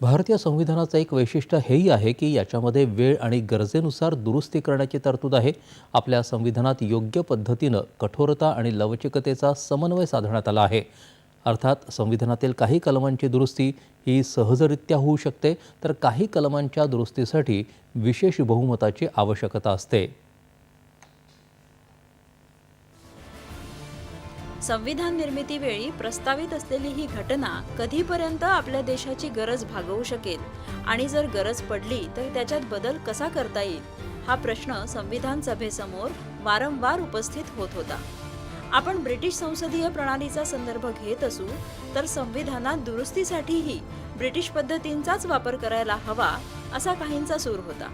भारतीय संविधानाचं एक वैशिष्ट्य हेही आहे की याच्यामध्ये वेळ आणि गरजेनुसार दुरुस्ती करण्याची तरतूद आहे. आपल्या संविधानात योग्य पद्धतीनं कठोरता आणि लवचिकतेचा समन्वय साधण्यात आला आहे. अर्थात संविधानातील काही कलमांची दुरुस्ती ही सहजरित्या होऊ शकते तर काही कलमांच्या दुरुस्तीसाठी विशेष बहुमताची आवश्यकता असते. संविधान निर्मितीवेळी प्रस्तावित असलेली ही घटना कधीपर्यंत आपल्या देशाची गरज भागवू शकेल? आणि जर गरज पडली तर त्याच्यात बदल कसा करता येईल? हा प्रश्न संविधान सभेसमोर वारंवार उपस्थित होत होता. आपण ब्रिटिश संसदीय प्रणालीचा संदर्भ घेत असू तर संविधानात दुरुस्तीसाठीही ब्रिटिश पद्धतींचाच वापर करायला हवा असा काहींचा सूर होता.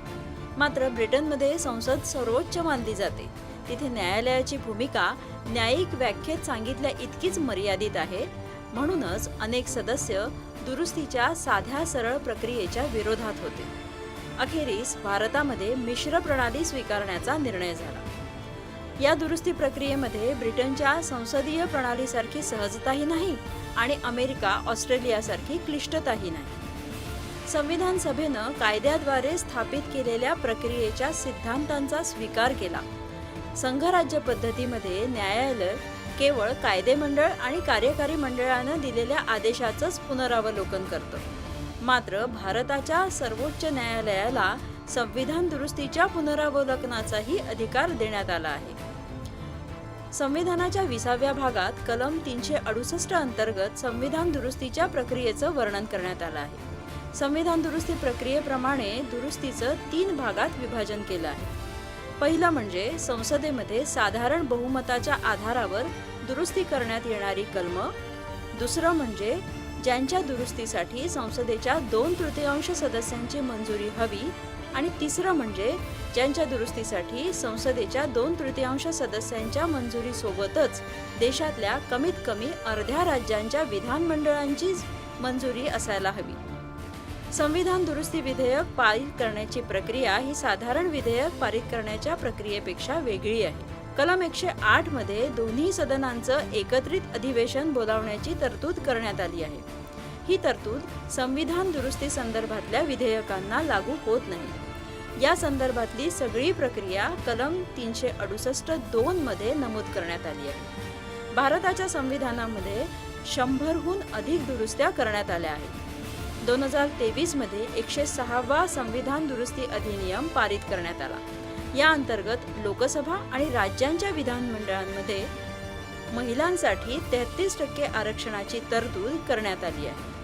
मात्र ब्रिटनमध्ये संसद सर्वोच्च मानली जाते. तिथे न्यायालयाची भूमिका न्यायिक व्याख्येत सांगितल्या इतकीच मर्यादित आहे. म्हणूनच अनेक सदस्य दुरुस्तीच्या साध्या सरळ प्रक्रियेच्या विरोधात होते. अखेरीस भारतामध्ये मिश्र प्रणाली स्वीकारण्याचा निर्णय झाला. या दुरुस्ती प्रक्रियेमध्ये ब्रिटनच्या संसदीय प्रणालीसारखी सहजताही नाही आणि अमेरिका ऑस्ट्रेलियासारखी क्लिष्टताही नाही. संविधान सभेनं कायद्याद्वारे स्थापित केलेल्या प्रक्रियेच्या सिद्धांतांचा स्वीकार केला. संघराज्य पद्धतीमध्ये न्यायालय केवळ कायदेमंडळ आणि कार्यकारी मंडळानं दिलेल्या आदेशाचंच पुनरावलोकन करतं. मात्र भारताच्या सर्वोच्च न्यायालयाला संविधान दुरुस्तीच्या पुनरावलोकनाचाही अधिकार देण्यात आला आहे. संविधानाच्या विसाव्या भागात कलम तीनशे अडुसष्ट अंतर्गत संविधान दुरुस्तीच्या प्रक्रियेचं वर्णन करण्यात आलं आहे. संविधान दुरुस्ती प्रक्रियेप्रमाणे दुरुस्तीचं तीन भागात विभाजन केलं आहे. पहिलं म्हणजे संसदेमध्ये साधारण बहुमताच्या आधारावर दुरुस्ती करण्यात येणारी कलम. दुसरं म्हणजे ज्यांच्या दुरुस्तीसाठी संसदेच्या दोन तृतीयांश सदस्यांची मंजुरी हवी. आणि तिसरं म्हणजे ज्यांच्या दुरुस्तीसाठी संसदेच्या दोन तृतीयांश सदस्यांच्या मंजुरीसोबतच देशातल्या कमीत कमी अर्ध्या राज्यांच्या विधानमंडळांची मंजुरी असायला हवी. संविधान दुरुस्ती विधेयक पारित करण्याची प्रक्रिया ही साधारण विधेयक पारित करण्याच्या प्रक्रियेपेक्षा वेगळी आहे. कलम एकशे आठमध्ये दोन्ही सदनांचं एकत्रित अधिवेशन बोलावण्याची तरतूद करण्यात आली आहे. ही तरतूद संविधान दुरुस्ती संदर्भातल्या विधेयकांना लागू होत नाही. या संदर्भातली सगळी प्रक्रिया कलम तीनशे अडुसष्ट दोन मध्ये नमूद करण्यात आली आहे. भारताच्या संविधानामध्ये शंभरहून अधिक दुरुस्त्या करण्यात आल्या आहेत. दोन हजार तेवीसमध्ये एकशे सहावा संविधान दुरुस्ती अधिनियम पारित करण्यात आला. या अंतर्गत लोकसभा आणि राज्यांच्या विधानमंडळांमध्ये महिलांसाठी तेहतीस टक्के आरक्षणाची तरतूद करण्यात आली आहे.